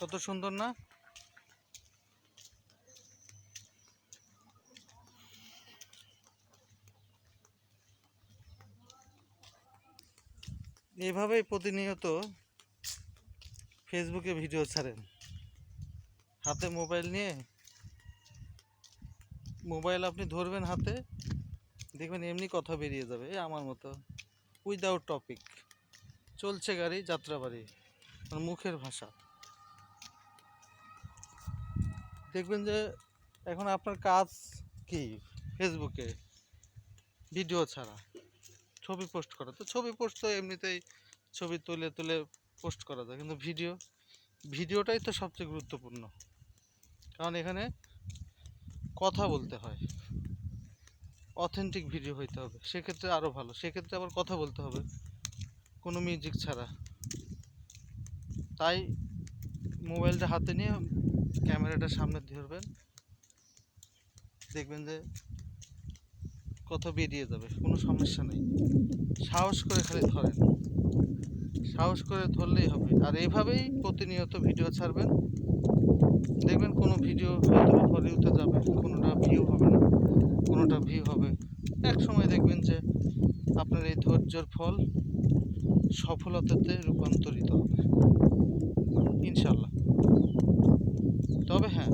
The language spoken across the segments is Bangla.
কত সুন্দর না? এভাবেই প্রতিনিয়ত ফেসবুকে ভিডিও ছাড়েন। হাতে মোবাইল নিয়ে, মোবাইল আপনি ধরবেন হাতে, দেখবেন এমনি কথা বেরিয়ে যাবে, এই আমার মতো। উইদাউট টপিক চলছে গাড়ি, যাত্রাবাড়ি মানে মুখের ভাষা। দেখবেন যে এখন আপনার কাজ কি? ফেসবুকে ভিডিও ছাড়া। ছবি পোস্ট করা। তো ছবি পোস্ট তো এমনিতেই ছবি তুলে তুলে পোস্ট করা যায়। কিন্তু ভিডিও ভিডিওটাই তো সবচেয়ে গুরুত্বপূর্ণ। কারণ এখানে কথা বলতে হয়। অথেন্টিক ভিডিও হইতে হবে। সেক্ষেত্রে আরও ভালো। সেক্ষেত্রে আবার কথা বলতে হবে। কোনো মিউজিক ছাড়া। তাই মোবাইলটা হাতে নিয়ে ক্যামেরাটা সামনে ধরবেন। দেখবেন যে কথা বেরিয়ে যাবে, কোনো সমস্যা নেই। সাহস করে খালি ধরেন। সাহস করে ধরলেই হবে। আর এইভাবেই প্রতিনিয়ত ভিডিও ছাড়বেন। দেখবেন কোনো ভিডিও হয়তো ফরিউতে যাবে, কোনোটা ভিউ হবে না, কোনোটা ভিউ হবে। এক সময় দেখবেন যে আপনার এই ধৈর্যের ফল সফলতাতে রূপান্তরিত হবে। ইনশাল্লাহ তবে হ্যাঁ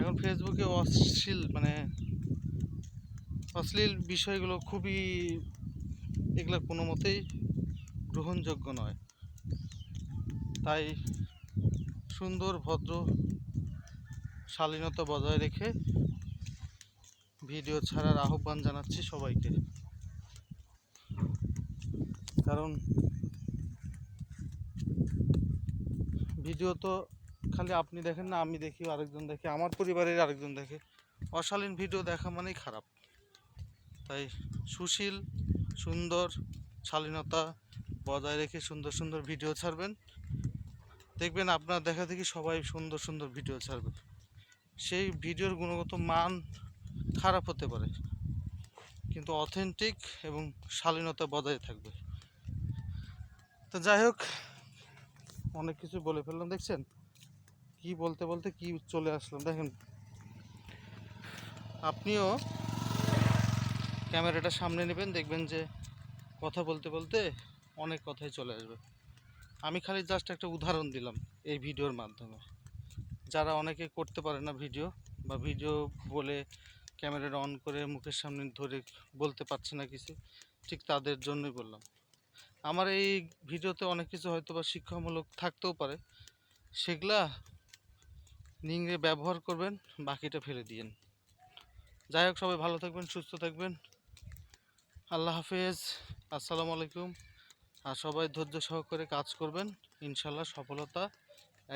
এখন ফেসবুকে অশ্লীল মানে অশ্লীল বিষয়গুলো খুবই এগুলো কোনো মতেই গ্রহণযোগ্য নয়। তাই সুন্দর, ভদ্র, শালীনতা বজায় রেখে ভিডিও ছাড়ার আহ্বান জানাচ্ছি সবাইকে। কারণ ভিডিও তো খালি আপনি দেখেন না, আমি দেখি, আরেকজন দেখে, আমার পরিবারের আরেকজন দেখে। অশালীন ভিডিও দেখা মানেই খারাপ। তাই সুশীল, সুন্দর, শালীনতা বজায় রেখে সুন্দর সুন্দর ভিডিও ছাড়বেন। দেখবেন আপনার দেখা দেখি সবাই সুন্দর সুন্দর ভিডিও ছাড়বে। সেই ভিডিওর গুণগত মান খারাপ হতে পারে। কিন্তু অথেন্টিক এবং শালীনতা বজায় থাকবে। তো যাই হোক, অনেক কিছু বলে ফেললাম, দেখছেন? কি বলতে বলতে কি চলে আসলাম? দেখেন, আপনিও ক্যামেরাটা সামনে নেবেন, দেখবেন যে কথা বলতে বলতে অনেক কথাই চলে আসবে। আমি খালি জাস্ট একটা উদাহরণ দিলাম এই ভিডিওর মাধ্যমে। যারা অনেকে করতে পারে না ভিডিও বা ভিডিও বলে ক্যামেরাটা অন করে মুখের সামনে ধরে বলতে পারছে না কিছু, ঠিক তাদের জন্যই বললাম। আমার এই ভিডিওতে অনেক কিছু হয়তো বা শিক্ষামূলক থাকতেও পারে। সেগুলা নিংড়ে ব্যবহার করবেন, বাকিটা ফেলে দিয়েন। যাই হোক, সবাই ভালো থাকবেন, সুস্থ থাকবেন। আল্লাহ হাফেজ, আসসালামু আলাইকুম। আর সবাই ধৈর্য সহকারে কাজ করবেন ইনশাল্লাহ সফলতা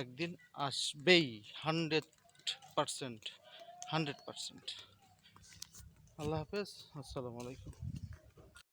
একদিন আসবেই, হান্ড্রেড পারসেন্ট হান্ড্রেড পারসেন্ট। আল্লাহ হাফেজ, আসসালামু আলাইকুম।